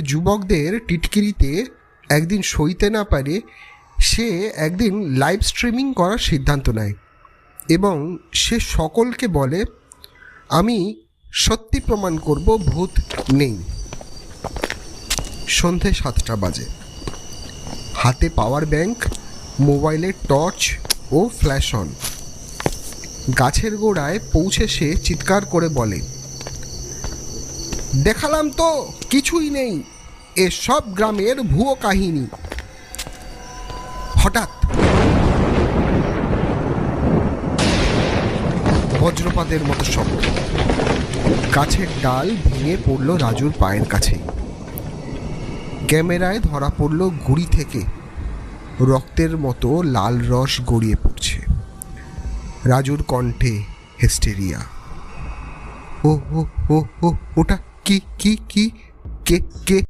যুবকদের টিটকিরিতে একদিন সইতে না পারে, সে একদিন লাইভ স্ট্রিমিং করার সিদ্ধান্ত নেয় এবং সে সকলকে বলে, আমি সত্যি প্রমাণ করব, ভূত নেই। সন্ধে সাতটা বাজে। হাতে পাওয়ার ব্যাংক মোবাইলে টর্চ ও ফ্ল্যাশ অন গাছের গোড়ায় পৌঁছে সে চিৎকার করে বলে দেখালাম তো কিছুই নেই। এ সব গ্রামের ভুয়ো কাহিনী। হঠাৎ বজ্রপাতের মতো শব্দ গাছের ডাল ভেঙে পড়ল রাজুর পায়ের কাছে। ক্যামেরায় ধরা পড়ল গুড়ি থেকে। রক্তের মতো লাল রস গড়িয়ে পড়ছে। রাজুর কণ্ঠে হেস্টেরিয়া। ও ও ওটা ki, ki, que, que.